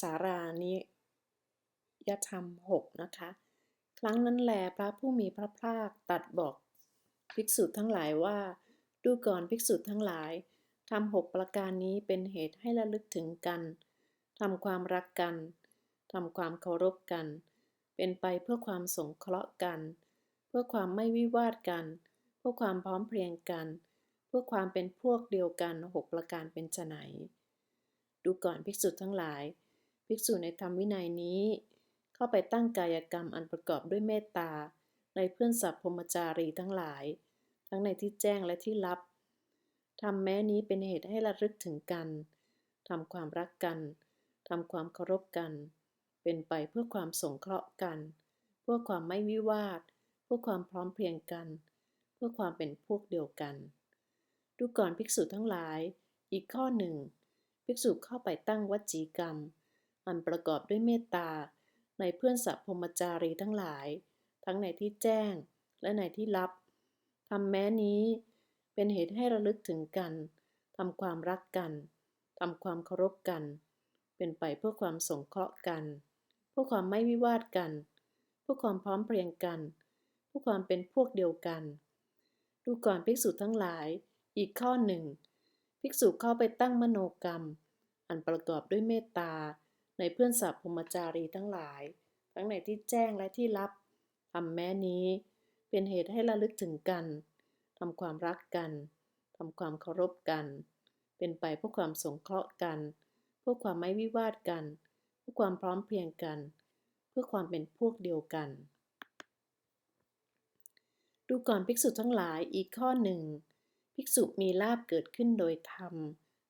สารานิยธรรมหกนะคะ ครั้งนั้นแลพระผู้มีพระภาคตัดบอกภิกษุทั้งหลายว่า ดูก่อนภิกษุทั้งหลายทำหกประการนี้เป็นเหตุให้ระลึกถึงกันทำความรักกันทำความเคารพกัน เป็นไปเพื่อความสงเคราะห์กัน เพื่อความไม่วิวาทกัน เพื่อความพร้อมเพรียงกัน เพื่อความเป็นพวกเดียวกันหกประการเป็นไนดูก่อนภิกษุทั้งหลาย ภิกษุในธรรมวินัยนี้ เข้าไปตั้งกายกรรมอันประกอบด้วยเมตตา ในเพื่อนสัพพมจารีทั้งหลาย ทั้งในที่แจ้งและที่ลับทำแม้นี้เป็นเหตุให้ระลึกถึงกันทำความรักกันทำความเคารพกัน เป็นไปเพื่อความสงเคราะห์กัน เพื่อความไม่วิวาท เพื่อความพร้อมเพรียงกัน เพื่อความเป็นพวกเดียวกัน ดูก่อนภิกษุทั้งหลาย อีกข้อหนึ่ง ภิกษุเข้าไปตั้งวจีกรรม อันประกอบด้วยเมตตา ในเพื่อนสัพพมจารีทั้งหลาย ทั้งในที่แจ้งและในที่ลับทำแม้นี้เป็นเหตุให้ระลึกถึงกันทำความรักกันทำความเคารพกัน เป็นไปเพื่อความสงเคราะห์กัน เพื่อความไม่วิวาทกัน เพื่อความพร้อมเพรียงกัน เพื่อความเป็นพวกเดียวกัน ดูก่อนภิกษุทั้งหลาย อีกข้อหนึ่ง ภิกษุเข้าไปตั้งมโนกรรม อันประกอบด้วยเมตตา ในเพื่อนสัพพมจารีทั้งหลาย ทั้งในที่แจ้งและที่ลับทำแม้นี้ เป็นเหตุให้ระลึกถึงกันทำความรักกันทำความเคารพกัน เป็นไปเพื่อความสงเคราะห์กัน เพื่อความไม่วิวาทกัน เพื่อความพร้อมเพรียงกัน เพื่อความเป็นพวกเดียวกัน ดูก่อนภิกษุทั้งหลายอีกข้อหนึ่ง ภิกษุมีลาบเกิดขึ้นโดยธรรม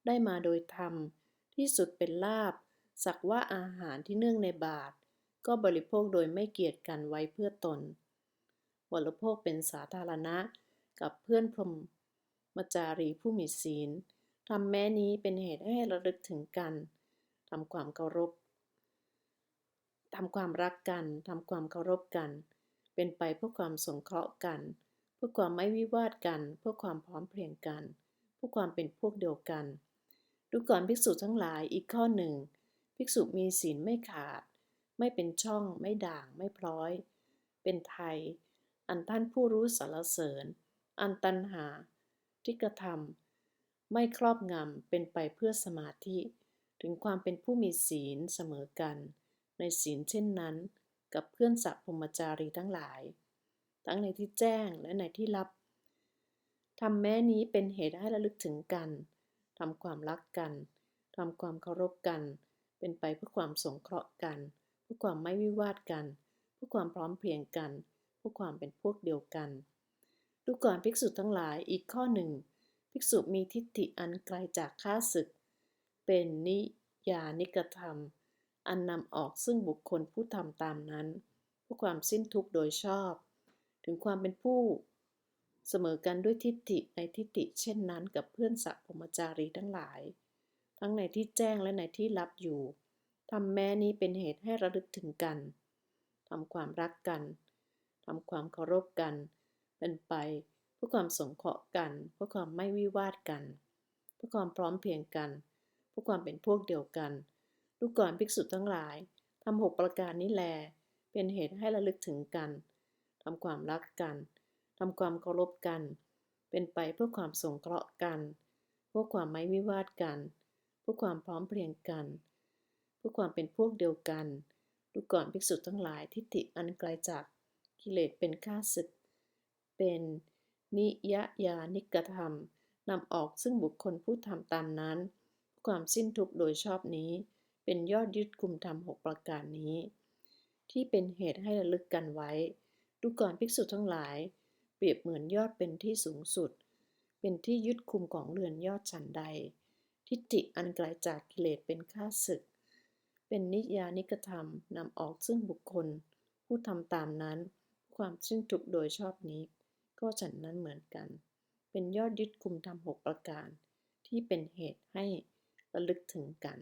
ได้มาโดยธรรม ที่สุดเป็นลาบ สักว่าอาหารที่เนื่องในบาทก็บริโภคโดยไม่เกียจกันไว้เพื่อตน บริโภคเป็นสาธารณะ กับเพื่อนพรหมจารีผู้มีศีลทำแม้นี้เป็นเหตุให้ระลึกถึงกันทำความเคารพทำความรักกันทำความเคารพกัน เป็นไปเพื่อความสงเคราะห์กัน เพื่อความไม่วิวาทกัน เพื่อความพร้อมเพรียงกัน เพื่อความเป็นพวกเดียวกัน ดูก่อนภิกษุทั้งหลายอีกข้อหนึ่ง ภิกษุมีศีลไม่ขาด ไม่เป็นช่อง ไม่ด่าง ไม่พร้อย เป็นไทย อันท่านผู้รู้สารเสริญ อันตันหา ที่กระทำไม่ครอบงำ เป็นไปเพื่อสมาธิ ถึงความเป็นผู้มีศีลเสมอกัน ในศีลเช่นนั้น กับเพื่อนสัพพมจารีทั้งหลาย ทั้งในที่แจ้งและในที่ลับทำแม้นี้เป็นเหตุให้ระลึกถึงกัน ทำความรักกัน ทำความเคารพกัน เป็นไปเพื่อความสงเคราะห์กัน เพื่อความไม่วิวาทกัน เพื่อความพร้อมเพรียงกัน เพื่อความเป็นพวกเดียวกัน ดูก่อนภิกษุทั้งหลายอีกข้อหนึ่ง ภิกษุมีทิฏฐิอันไกลจากข้าศึก เป็นนิยานิกธรรม อันนำออกซึ่งบุคคลผู้ทำตามนั้นเพื่อความสิ้นทุกข์โดยชอบ ถึงความเป็นผู้เสมอกันด้วยทิฏฐิในทิฏฐิเช่นนั้นกับเพื่อนสัพพมจารีทั้งหลาย ทั้งในที่แจ้งและในที่ลับอยู่ทำแม้นี้เป็นเหตุให้ระลึกถึงกันทำความรักกันทำความเคารพกัน เป็นไปเพื่อความสงเคราะห์กันเพื่อความไม่วิวาทกันเพื่อความพร้อมเพียงกันเพื่อความเป็นพวกเดียวกันดูก่อนภิกษุทั้งหลายทำหกประการนี้แล เป็นเหตุให้ระลึกถึงกันทำความรักกันทำความเคารพกัน เป็นไปเพื่อความสงเคราะห์กัน เพื่อความไม่วิวาทกัน เพื่อความพร้อมเพรียงกันเพื่อความเป็นพวกเดียวกัน ดูก่อนภิกษุทั้งหลายทิฏฐิอันไกลจากกิเลสเป็นข้าศึก เป็นนิยยานิกธรรมนำออกซึ่งบุคคลผู้ทำตามนั้น ความสิ้นทุกข์โดยชอบนี้ เป็นยอดยึดคุมธรรมหกประการนี้ ที่เป็นเหตุให้ระลึกกันไว้ ดูก่อนภิกษุทั้งหลาย เปรียบเหมือนยอดเป็นที่สูงสุด เป็นที่ยึดคุมของเรือนยอดฉันใด ทิฏฐิอันไกลาจากกิเลสเป็นข้าศึก เป็นนิยานิกธรรมนำออกซึ่งบุคคล ผู้ทำตามนั้น ความสิ้นถูกโดยชอบนี้ ก็ฉันนั้นเหมือนกัน เป็นยอดยึดคุมธรรมหกประการ ที่เป็นเหตุให้ระลึกถึงกัน